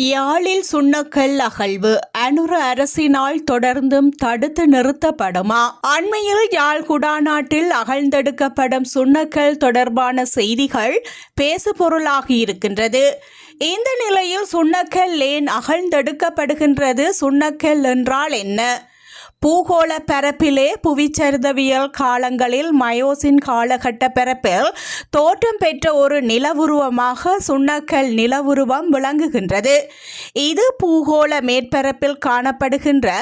யாழில் சுண்ணக்கல் அகழ்வு அனுர அரசினால் தொடர்ந்தும் தடுத்து நிறுத்தப்படுமா? அண்மையில் யாழ் குடாநாட்டில் அகழ்ந்தெடுக்கப்படும் சுண்ணக்கல் தொடர்பான செய்திகள் பேசுபொருளாகி இருக்கின்றது. இந்த நிலையில் சுண்ணக்கல் ஏன் அகழ்ந்தெடுக்கப்படுகின்றது? சுண்ணக்கல் என்றால் என்ன? பூகோள பரப்பிலே புவிச்சரிதவியல் காலங்களில் மயோசின் காலகட்ட பரப்பில் தோற்றம் பெற்ற ஒரு நிலவுருவமாக சுண்ணக்கல் நிலவுருவம் விளங்குகின்றது. இது பூகோள மேற்பரப்பில் காணப்படுகின்ற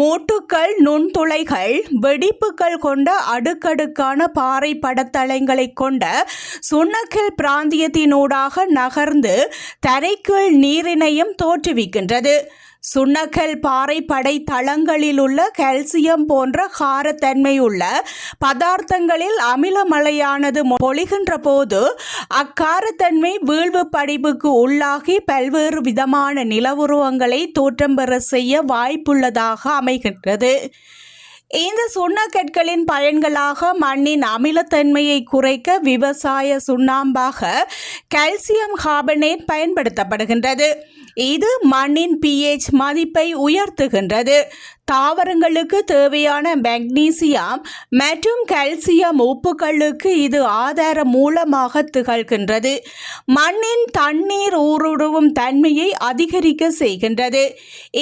மூட்டுக்கள் நுண்துளைகள் வெடிப்புகள் கொண்ட அடுக்கடுக்கான பாறை படத்தளங்களை கொண்ட சுண்ணக்கல் பிராந்தியத்தினூடாக நகர்ந்து தரைக்குள் நீரினையும் தோற்றுவிக்கின்றது. சுண்ணக்கல் பாறை படை தளங்களில் உள்ள கால்சியம் போன்ற காரத்தன்மையுள்ள பதார்த்தங்களில் அமிலமலையானது பொழிகின்ற போது அக்காரத்தன்மை வீழ்வு படிவுக்கு உள்ளாகி பல்வேறு விதமான நிலவுருவங்களை தோற்றம் பெற செய்ய வாய்ப்புள்ளதாக அமைகின்றது. இந்த சுண்ணக்கற்களின் பயன்களாக மண்ணின் அமிலத்தன்மையை குறைக்க விவசாய சுண்ணாம்பாக கால்சியம் கார்பனேட் பயன்படுத்தப்படுகின்றது. இது மண்ணின் பிஹெச் மதிப்பை உயர்த்துகின்றது. தாவரங்களுக்கு தேவையான மெக்னீசியம் மற்றும் கால்சியம் உப்புகளுக்கு இது ஆதார மூலமாக திகழ்கின்றது. மண்ணின் தண்ணீர் ஊடுருவும் தன்மையை அதிகரிக்க செய்கின்றது.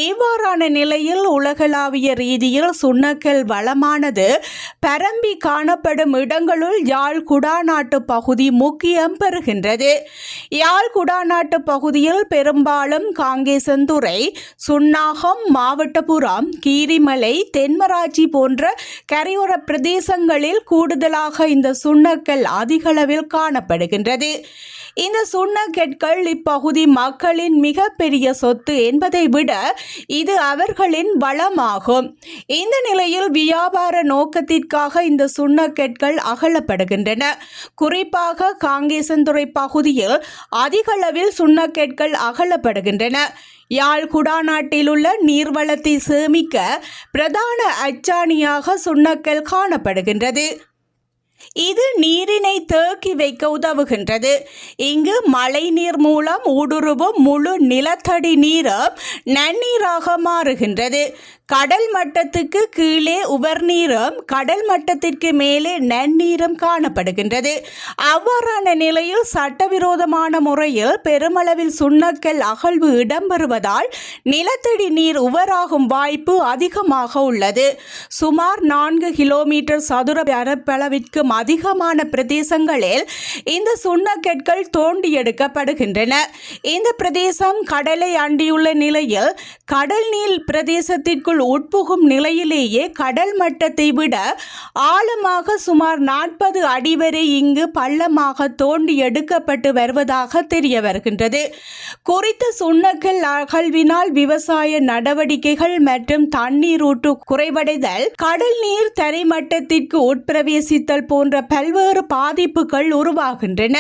இவ்வாறான நிலையில் உலகளாவிய ரீதியில் சுண்ணக்கல் வளமானது பரம்பி காணப்படும் இடங்களுள் யாழ் குடாநாட்டு பகுதி முக்கியம் பெறுகின்றது. யாழ் குடாநாட்டு பகுதியில் பெரும்பாலும் காங்கேசந்துறை சுன்னாகம் மாவட்டபுரம் கீரிமலை தென்மராட்சி போன்ற கரையோர பிரதேசங்களில் கூடுதலாக இந்த சுண்ணக்கல் அதிகளவில் காணப்படுகின்றது. இந்த சுண்ணகெட்கள் இப்பகுதி மக்களின் மிகப்பெரிய சொத்து என்பதை விட இது அவர்களின் வளமாகும். இந்த நிலையில் வியாபார நோக்கத்திற்காக இந்த சுண்ணக்கற்கள் அகலப்படுகின்றன. குறிப்பாக காங்கேசந்துறை பகுதியில் அதிகளவில் சுண்ணக்கெட்கள் அகலப்படுகின்றன. யாழ் குடாநாட்டில் உள்ள நீர்வளத்தை சேமிக்க பிரதான அச்சாணியாக சுண்ணக்கல் காணப்படுகின்றது. இது நீரினை தேக்கி வைக்க உதவுகின்றது. இங்கு மழை நீர் மூலம் ஊடுருவும் முழு நிலத்தடி நீரும் நன்னீராக மாறுகின்றது. கடல் மட்டத்துக்கு கீழே உவர்நீரும் கடல் மட்டத்திற்கு மேலே நன்னீரும் காணப்படுகின்றது. அவ்வாறான நிலையில் சட்டவிரோதமான முறையில் பெருமளவில் சுண்ணக்கல் அகழ்வு இடம்பெறுவதால் நிலத்தடி நீர் உவராகும் வாய்ப்பு அதிகமாக உள்ளது. சுமார் நான்கு கிலோமீட்டர் சதுர பரப்பளவிற்கு அதிகமான பிரதேசங்களில் இந்த சுண்ணக்கற்கள் தோண்டி எடுக்கப்படுகின்றன இந்த பிரதேசம் கடலை அண்டியுள்ள நிலையில் கடல் நீர் பிரதேசத்திற்குள் உட்புகும் நிலையிலேயே கடல் மட்டத்தை விட ஆழமாக சுமார் நாற்பது அடி வரை இங்கு பள்ளமாக தோண்டி எடுக்கப்பட்டு வருவதாக தெரிய வருகின்றது. குறித்த சுண்ணக்கல் அகழ்வினால் விவசாய நடவடிக்கைகள் மற்றும் தண்ணீர் ஊற்று குறைவடைதல் கடல் நீர் தரைமட்டத்திற்கு உட்பிரவேசித்தல் போன்ற பல்வேறு பாதிப்புகள் உருவாகின்றன.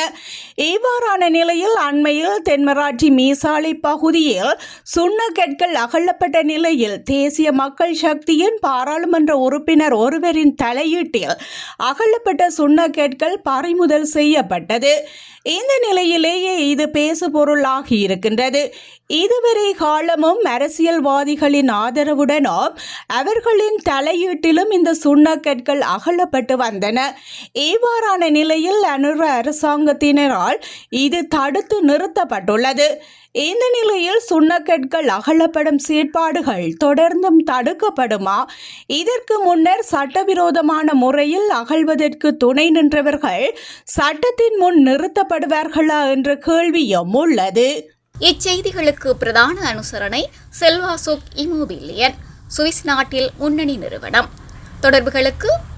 இவ்வாறான நிலையில் அண்மையில் தென்மராட்சி மீசாலை பகுதியில் சுண்ணக்கற்கள் அகழப்பட்ட நிலையில் தேசிய மக்கள் சக்தியின் பாராளுமன்ற உறுப்பினர் ஒருவரின் தலையீட்டில் அகழப்பட்ட சுண்ணக்கற்கள் பறிமுதல் செய்யப்பட்டது. இந்த நிலையிலேயே இது பேசுபொருளாகி இருக்கின்றது. இதுவரை காலமும் அரசியல்வாதிகளின் ஆதரவுடனும் அவர்களின் தலையீட்டிலும் இந்த சுண்ணக்கற்கள் அகழப்பட்டு வந்தன. இவ்வாறான நிலையில் அனுர அரசாங்கத்தினரால் இது தடுத்து நிறுத்தப்பட்டுள்ளது. இந்த நிலையில் சுண்ணக்கற்கள் அகலப்படும் செயற்பாடுகள் தொடர்ந்தும் தடுக்கப்படுமா? இதற்கு முன்னர் சட்டவிரோதமான முறையில் அகழ்வதற்கு துணை நின்றவர்கள் சட்டத்தின் முன் நிறுத்தப்படுவார்களா என்ற கேள்வியும் உள்ளது. இச்செய்திகளுக்கு பிரதான அனுசரணை செல்வாசோக் இமோபிலியன் சுவிஸ் நாட்டில் முன்னணி நிறுவனம். தொடர்புகளுக்கு